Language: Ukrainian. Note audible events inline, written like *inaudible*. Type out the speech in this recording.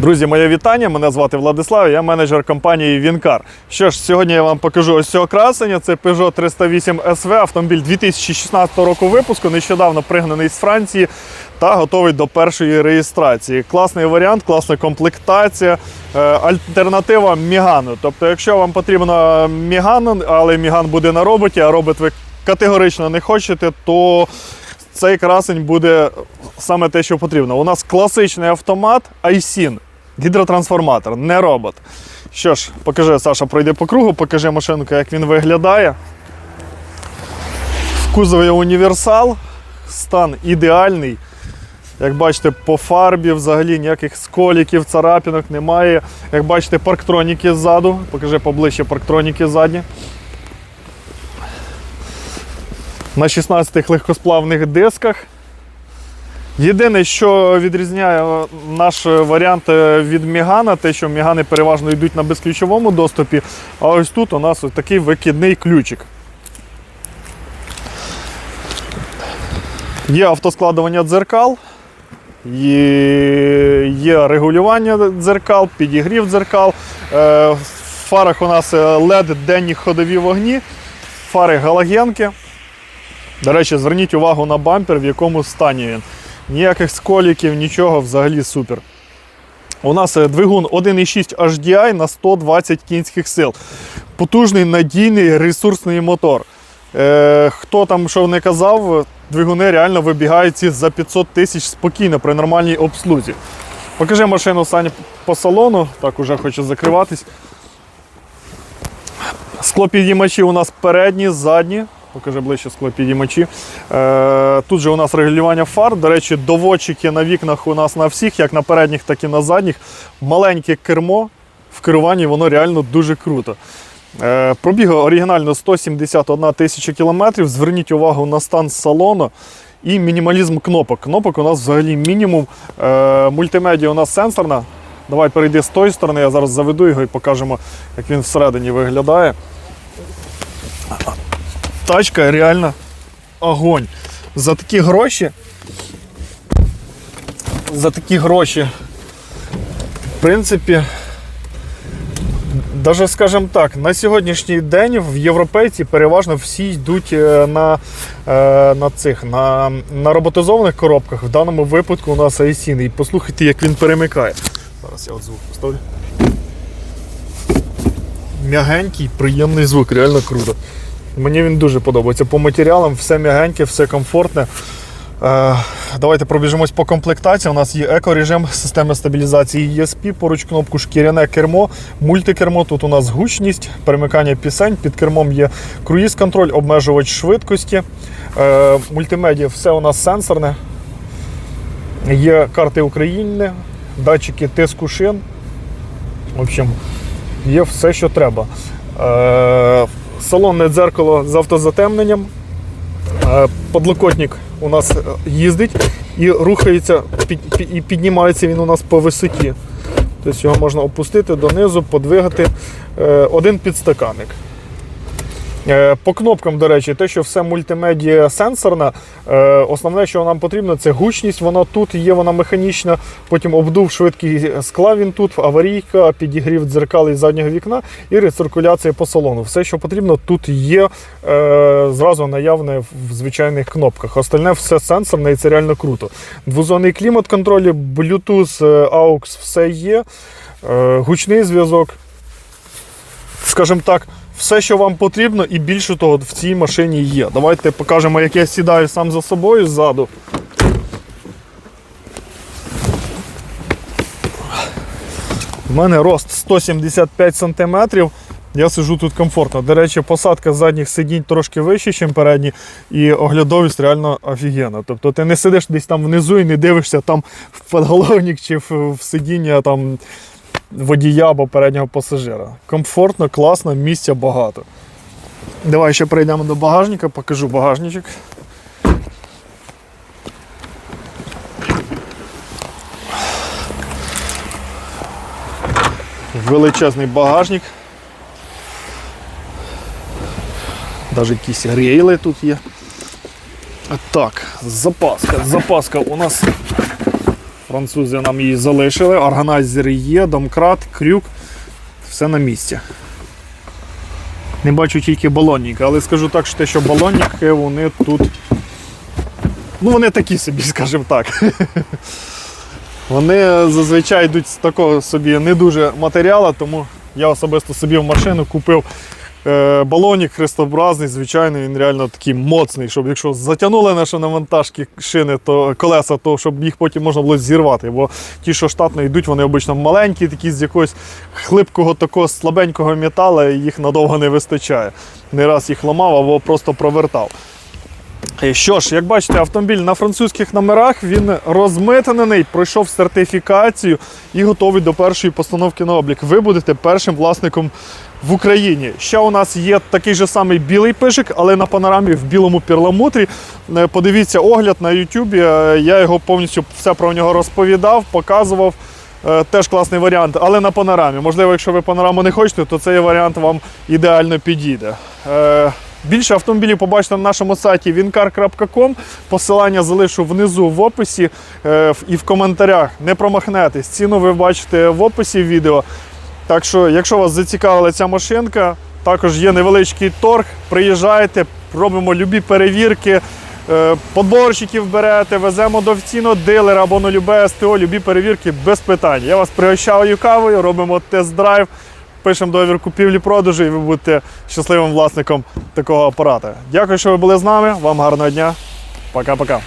Друзі, моє вітання. Мене звати Владислав, я менеджер компанії Вінкар. Що ж, сьогодні я вам покажу ось цього красення. Це Peugeot 308 SV, автомобіль 2016 року випуску, нещодавно пригнаний з Франції та готовий до першої реєстрації. Класний варіант, класна комплектація, е, альтернатива Мігану. Тобто, якщо вам потрібно Міган, але Міган буде на роботі, а робот ви категорично не хочете, то цей красень буде саме те, що потрібно. У нас класичний автомат iSIN, гідротрансформатор, не робот. Що ж, покажи, Саша, пройди по кругу, покажи машинку, як він виглядає. В кузові універсал, стан ідеальний. Як бачите, по фарбі взагалі ніяких сколіків, царапінок немає. Як бачите, парктроніки ззаду. Покажи поближче парктроніки задні. на 16 легкосплавних дисках. Єдине, що відрізняє е, наш варіант е, від Мігана, те, що Мігани переважно йдуть на безключовому доступі, а ось тут у нас ось такий викидний ключик. Є автоскладування дзеркал, є, регулювання дзеркал, підігрів дзеркал. Е, В фарах у нас LED денні ходові вогні, фари галогенки. До речі, зверніть увагу на бампер, в якому стані він. Ніяких сколіків, нічого, взагалі супер. У нас е, двигун 1,6 HDI на 120 кінських сил. Потужний, надійний, ресурсний мотор. Е, хто там що не казав, двигуни реально вибігають за 500 тисяч спокійно при нормальній обслузі. Покажи машину Сані по салону, так уже хочу закриватись. Склопідіймачі у нас передні, задні. Покажи ближче склопідіймачі. Е, тут же у нас регулювання фар. До речі, доводчики на вікнах у нас на всіх, як на передніх, так і на задніх. Маленьке кермо. В керуванні воно реально дуже круто. Е, пробіг оригінально 171 тисяча кілометрів. Зверніть увагу на стан салону і мінімалізм кнопок. Кнопок у нас взагалі мінімум. Е, мультимедіа у нас сенсорна. Давай перейди з тої сторони, я зараз заведу його і покажемо, як він всередині виглядає. Тачка реально огонь. За такі гроші. За такі гроші. В принципі, Даже скажімо так, на сьогоднішній день в європейці переважно всі йдуть е, на, е, на цих на, на роботизованих коробках. В даному випадку у нас ISIN. І послухайте, як він перемикає. Зараз я от звук поставлю. М'ягенький, приємний звук, реально круто. Мені він дуже подобається. По матеріалам все м'ягеньке, все комфортне. Е, Давайте пробіжимось по комплектації. У нас є екорежим, система стабілізації ESP, поруч кнопку шкіряне кермо, мультикермо. Тут у нас гучність, перемикання пісень. Під кермом є круїз-контроль, обмежувач швидкості. Е, Мультимедіа, все у нас сенсорне. Є карти України, датчики тиску шин. В общем, є все, що треба. Салонне дзеркало з автозатемненням. Е, Подлокотник у нас е, їздить і рухається, і піднімається він у нас по висоті. Тобто його можна опустити донизу, подвигати. Е, Один підстаканник. Е, По кнопкам, до речі, те, що все мультимедіа сенсорна, е, основне, що нам потрібно, це гучність. Вона тут є, вона механічна. Потім обдув швидкий скла він тут, аварійка, підігрів дзеркал із заднього вікна і рециркуляція по салону. Все, що потрібно, тут є е, зразу наявне в звичайних кнопках. Остальне все сенсорне і це реально круто. Двозонний клімат-контроль, Bluetooth, е, AUX, все є. Гучний зв'язок скажімо так, все, що вам потрібно, і більше того в цій машині є. Давайте покажемо, як я сідаю сам за собою ззаду. У мене рост 175 см. Я сиджу тут комфортно. До речі, посадка задніх сидінь трошки вище, ніж передні, і оглядовість реально офігенна. Тобто ти не сидиш десь там внизу і не дивишся там в подголовник чи в сидіння там водія або переднього пасажира. Комфортно, класно, місця багато. Давай ще прийдемо до багажника, покажу багажничок. Величезний багажник. Навіть якісь рейли тут є. Так, запаска. Запаска у нас Французи нам її залишили. Органайзери є, домкрат, крюк. Все на місці. Не бачу тільки балонника, але скажу так, що те, що балонники, вони тут. Ну, вони такі собі, *laughs* скажімо так. Вони зазвичай йдуть з такого собі не дуже матеріалу, тому я особисто собі в машину купив балонік хрестообразний, звичайний, він реально такий моцний, щоб якщо затягнули наші навантажки шини, то колеса, то щоб їх потім можна було зірвати. Бо ті, що штатно йдуть, вони обично маленькі, такі з якогось хлипкого, такого слабенького металу, їх надовго не вистачає. Не раз їх ламав або просто провертав. Що ж, як бачите, автомобіль на французьких номерах він розмитнений, пройшов сертифікацію і готовий до першої постановки на облік. Ви будете першим власником в Україні. Ще у нас є такий же самий білий пишик, але на панорамі в білому перламутрі. Е, Подивіться огляд на Ютубі. е, Я його повністю все про нього розповідав, показував. Е, Теж класний варіант, але на панорамі. Можливо, якщо ви панораму не хочете, то цей варіант вам ідеально підійде. Більше автомобілів побачите на нашому сайті wincar.com. Посилання залишу внизу в описі е, і в коментарях. Не промахнетесь. Ціну ви бачите в описі відео. Так що, якщо вас зацікавила ця машинка, також є невеличкий торг. Приїжджайте, робимо любі перевірки. е, Подборщиків берете, веземо до офіційного дилера або на любе СТО, любі перевірки без питань. Я вас пригощаю кавою, робимо тест-драйв, пишемо договір купівлі-продажу, і ви будете щасливим власником такого апарата. Дякую, що ви були з нами. Вам гарного дня. Пока-пока.